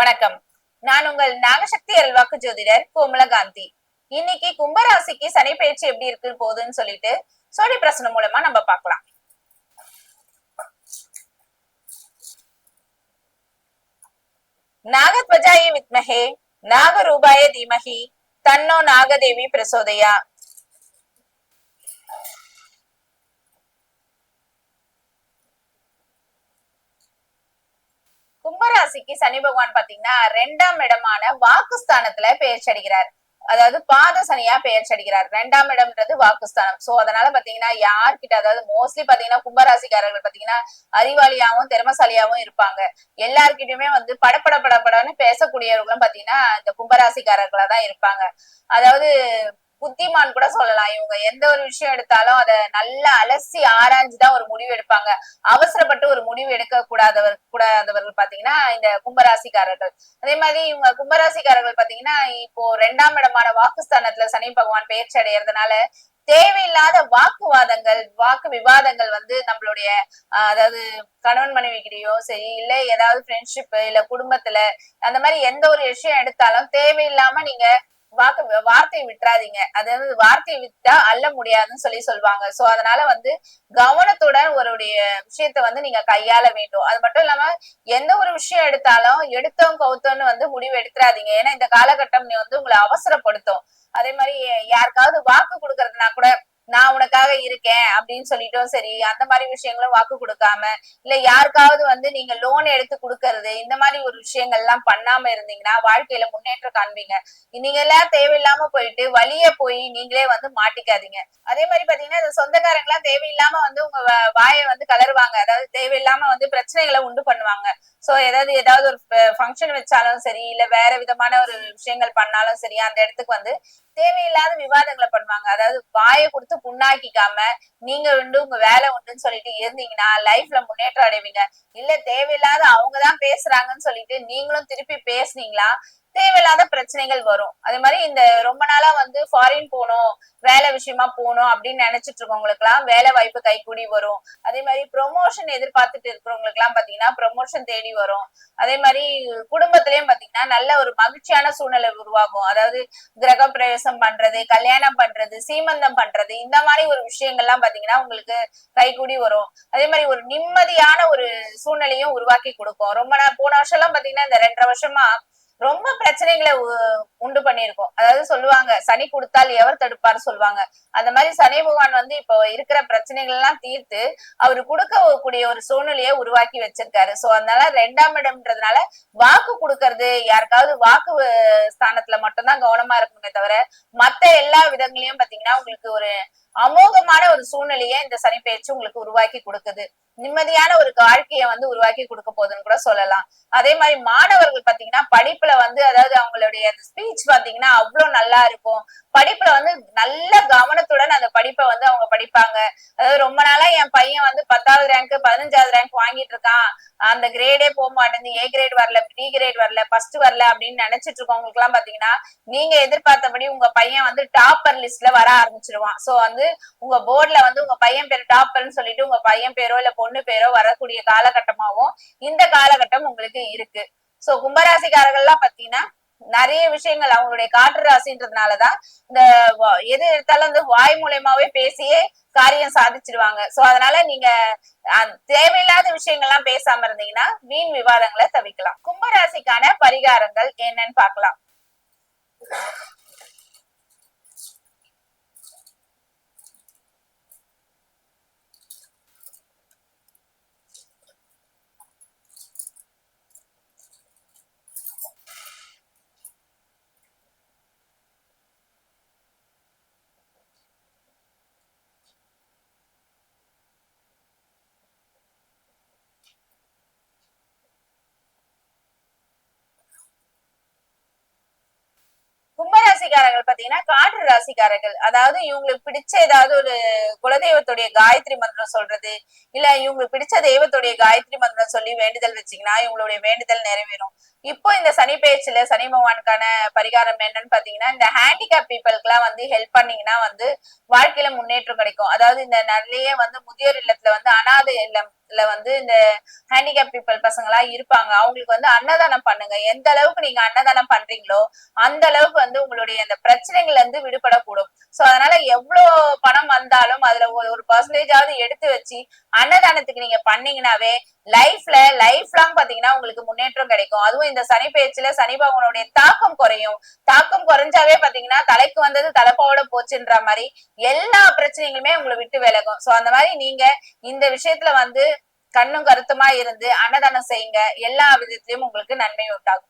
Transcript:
வணக்கம். நான் உங்கள் நாகசக்தி அல்வாக்கு ஜோதிடர் கோமலகாந்தி. இன்னைக்கு கும்பராசிக்கு சனி பயிற்சி எப்படி இருக்கு போகுதுன்னு சொல்லிட்டு சோழி பிரசனம் மூலமா நம்ம பார்க்கலாம். நாகத்வஜாய வித்மஹே நாகரூபாய தீமஹி தன்னோ நாகதேவி பிரசோதையா. ராசிக்கு சனி பகவான் பாத்தீங்கன்னா ரெண்டாம் இடமான வாக்குஸ்தானத்துல பெயர்ச்சடிக்கிறார் அதாவது பாத சனியா பெயர்ச்சடிக்கிறார் ரெண்டாம் இடம்ன்றது வாக்குஸ்தானம். சோ அதனால பாத்தீங்கன்னா யார்கிட்ட அதாவது மோஸ்ட்லி பாத்தீங்கன்னா கும்பராசிக்காரர்கள் பாத்தீங்கன்னா அறிவாளியாவும் திறமசாலியாவும் இருப்பாங்க. எல்லார்கிட்டயுமே வந்து படப்பட படப்படன்னு பேசக்கூடியவர்களும் பாத்தீங்கன்னா இந்த கும்பராசிக்காரர்களா தான் இருப்பாங்க. அதாவது புத்திமான் கூட சொல்லலாம். இவங்க எந்த ஒரு விஷயம் எடுத்தாலும் அதை நல்லா அலசி ஆராய்ஞ்சுதான் ஒரு முடிவு எடுப்பாங்க. அவசரப்பட்டு ஒரு முடிவு எடுக்க கூடாதவர் கூடாதவர்கள் பாத்தீங்கன்னா இந்த கும்பராசிக்காரர்கள். அதே மாதிரி இவங்க கும்பராசிக்காரர்கள் பாத்தீங்கன்னா இப்போ ரெண்டாம் இடமான வாக்குஸ்தானத்துல சனி பகவான் பயிற்சி அடையறதுனால தேவையில்லாத வாக்குவாதங்கள் வாக்கு விவாதங்கள் வந்து நம்மளுடைய அதாவது கணவன் மனைவி கிட்டயோ சரி இல்ல ஏதாவது ஃப்ரெண்ட்ஷிப் இல்ல குடும்பத்துல அந்த மாதிரி எந்த ஒரு விஷயம் எடுத்தாலும் தேவையில்லாம நீங்க வாக்கு வார்த்தையை விட்டுறாதீங்க. அதாவது வார்த்தையை விட்டா அள்ள முடியாதுன்னு சொல்லி சொல்லுவாங்க சோ அதனால வந்து கவனத்துடன் ஒருடைய விஷயத்த வந்து நீங்க கையாள வேண்டும். அது மட்டும் இல்லாம எந்த ஒரு விஷயம் எடுத்தாலும் எடுத்தோம் கவுத்தோம்னு வந்து முடிவு எடுத்துறாதீங்க. ஏன்னா இந்த காலகட்டம் நீ வந்து உங்களை அவசரப்படுத்தும். அதே மாதிரி யாருக்காவது வாக்கு கொடுக்கறதுனா கூட நான் உனக்காக இருக்கேன் அப்படின்னு சொல்லிட்டும். சரி அந்த மாதிரி விஷயங்களும் வாக்கு கொடுக்காம இல்ல யாருக்காவது வந்து நீங்க லோன் எடுத்து கொடுக்கறது இந்த மாதிரி ஒரு விஷயங்கள் எல்லாம் பண்ணாம இருந்தீங்கன்னா வாழ்க்கையில முன்னேற்றம் காண்பீங்க. நீங்க எல்லாம் தேவையில்லாம போயிட்டு வழிய போய் நீங்களே வந்து மாட்டிக்காதீங்க. அதே மாதிரி பாத்தீங்கன்னா இந்த சொந்தக்காரங்க எல்லாம் தேவையில்லாம வந்து உங்க வாயை வந்து கலருவாங்க. அதாவது தேவையில்லாம வந்து பிரச்சனைகளை உண்டு பண்ணுவாங்க. சோ ஏதாவது ஏதாவது ஒரு ஃபங்க்ஷன் வச்சாலும் சரி இல்ல வேற விதமான ஒரு விஷயங்கள் பண்ணாலும் சரி அந்த இடத்துக்கு வந்து தேவையில்லாத விவாதங்களை பண்ணுவாங்க. அதாவது வாயை கொடுத்து புண்ணாக்கிக்காம நீங்க உண்டு உங்க வேலை உண்டுன்னு சொல்லிட்டு இருந்தீங்கன்னா லைஃப்ல முன்னேற்றம் அடைவீங்க. இல்ல தேவையில்லாத அவங்கதான் பேசுறாங்கன்னு சொல்லிட்டு நீங்களும் திருப்பி பேசுனீங்களா? தேவையில்லாத பிரச்சனைகள் வரும். அதே மாதிரி இந்த ரொம்ப நாளா வந்து ஃபாரின் போகணும் வேலை விஷயமா போகணும் அப்படின்னு நினைச்சிட்டு இருக்கவங்களுக்கு எல்லாம் வேலை வாய்ப்பு கைக்கூடி வரும். அதே மாதிரி ப்ரொமோஷன் எதிர்பார்த்துட்டு இருக்கிறவங்களுக்கு எல்லாம் பாத்தீங்கன்னா ப்ரொமோஷன் தேடி வரும். அதே மாதிரி குடும்பத்திலயும் பாத்தீங்கன்னா நல்ல ஒரு மகிழ்ச்சியான சூழ்நிலை உருவாகும். அதாவது கிரக பிரவேசம் பண்றது கல்யாணம் பண்றது சீமந்தம் பண்றது இந்த மாதிரி ஒரு விஷயங்கள்லாம் பாத்தீங்கன்னா உங்களுக்கு கைகூடி வரும். அதே மாதிரி ஒரு நிம்மதியான ஒரு சூழ்நிலையும் உருவாக்கி கொடுக்கும். ரொம்ப போன வருஷம் எல்லாம் பாத்தீங்கன்னா இந்த ரெண்டரை வருஷமா ரொம்ப பிரச்சனைகளை உண்டு பண்ணியிருக்கோம். அதாவது சொல்லுவாங்க சனி கொடுத்தால் எவர் தடுப்பாரு சொல்லுவாங்க. அந்த மாதிரி சனி பகவான் வந்து இப்போ இருக்கிற பிரச்சனைகள் எல்லாம் தீர்த்து அவர் கொடுக்கக்கூடிய ஒரு சூழ்நிலையை உருவாக்கி வச்சிருக்காரு. சோ அதனால ரெண்டாம் இடம்ன்றதுனால வாக்கு கொடுக்கறது யாருக்காவது வாக்கு ஸ்தானத்துல மட்டும்தான் கவனமா இருக்கணுமே தவிர மத்த எல்லா விதங்களையும் பாத்தீங்கன்னா உங்களுக்கு ஒரு அமோகமான ஒரு சூழ்நிலையை இந்த சனி பயிற்சி உங்களுக்கு உருவாக்கி கொடுக்குது. நிம்மதியான ஒரு வாழ்க்கையை வந்து உருவாக்கி கொடுக்க போகுதுன்னு கூட சொல்லலாம். அதே மாதிரி மாணவர்கள் பாத்தீங்கன்னா படிப்புல வந்து அதாவது அவங்களுடைய ஸ்பீச் பாத்தீங்கன்னா அவ்வளவு நல்லா இருக்கும். படிப்புல வந்து நல்ல கவனத்துடன் அந்த படிப்பை வந்து அவங்க படிப்பாங்க. அதாவது ரொம்ப நாளா என் பையன் வந்து பத்தாவது ரேங்க் பதினஞ்சாவது ரேங்க் வாங்கிட்டு இருக்கான். அந்த கிரேடே போக மாட்டேங்குது. ஏ கிரேட் வரல பி கிரேட் வரல ஃபர்ஸ்ட் வரல அப்படின்னு நினைச்சிட்டு இருக்கவங்களுக்கு எல்லாம் பாத்தீங்கன்னா நீங்க எதிர்பார்த்தபடி உங்க பையன் வந்து டாப்பர் லிஸ்ட்ல வர ஆரம்பிச்சிருவான். சோ வந்து உங்க போர்டுல வந்து உங்க பையன் பேர் டாப்பர்னு சொல்லிட்டு உங்க பையன் பேரோ இல்ல பொண்ணு பேரோ வரக்கூடிய காலகட்டமாவும் இந்த காலகட்டம் உங்களுக்கு இருக்கு. சோ கும்பராசிக்காரர்கள்லாம் பாத்தீங்கன்னா நிறைய விஷயங்கள் அவங்களுடைய காற்று ராசின்றதுனாலதான் இந்த எது எடுத்தாலும் வந்து வாய் மூலியமாவே பேசியே காரியம் சாதிச்சிருவாங்க. சோ அதனால நீங்க தேவையில்லாத விஷயங்கள்லாம் பேசாம இருந்தீங்கன்னா வீண் விவாதங்களை தவிக்கலாம். கும்பராசிக்கான பரிகாரங்கள் என்னன்னு பாக்கலாம் ராசிக்காரர்கள் பாத்தீங்கன்னா காற்று ராசிக்காரர்கள். அதாவது இவங்களுக்கு பிடிச்ச ஏதாவது ஒரு குலதெய்வத்துடைய காயத்ரி மந்திரம் சொல்றது இல்ல இவங்களுக்கு பிடிச்ச தெய்வத்துடைய காயத்ரி மந்திரம் சொல்லி வேண்டுதல் வச்சீங்கன்னா இவங்களுடைய வேண்டுதல் நிறைவேறும். இப்போ இந்த சனி பேச்சுல சனி பகவானுக்கான பரிகாரம் என்னன்னு பாத்தீங்கன்னா இந்த ஹேண்டிகேப் பீப்புளுக்கு எல்லாம் வந்து ஹெல்ப் பண்ணீங்கன்னா வந்து வாழ்க்கையில முன்னேற்றம் கிடைக்கும். அதாவது இந்த நிறைய வந்து முதியோர் இல்லத்துல வந்து அனாதை இல்லம் ஸ்தானத்துல வந்து இந்த ஹேண்டிகேப் பீப்புள் பசங்க எல்லாம் இருப்பாங்க. அவங்களுக்கு வந்து அன்னதானம் பண்ணுங்க. எந்த அளவுக்கு நீங்க அன்னதானம் பண்றீங்களோ அந்த அளவுக்கு வந்து உங்களுடைய அந்த பிரச்சனைகள்ல இருந்து விடுபடக்கூடும். சோ அதனால எவ்வளவு பணம் வந்தாலும் அதுல ஒரு ஒரு பர்சன்டேஜாவது எடுத்து வச்சு அன்னதானத்துக்கு நீங்க பண்ணீங்கன்னாவே லைஃப்ல லைஃப் லாங் பாத்தீங்கன்னா உங்களுக்கு முன்னேற்றம் கிடைக்கும். அதுவும் இந்த சனி பேச்சுல சனி பகவானுடைய தாக்கம் குறையும். தாக்கம் குறைஞ்சாவே பாத்தீங்கன்னா தலைக்கு வந்தது தலைப்பாவோட போச்சுன்ற மாதிரி எல்லா பிரச்சனைகளுமே உங்களை விட்டு விலகும். சோ அந்த மாதிரி நீங்க இந்த விஷயத்துல வந்து கண்ணும் கருத்துமா இருந்து அன்னதானம் செய்யுங்க. எல்லா விதத்திலயும் உங்களுக்கு நன்மை உண்டாகும்.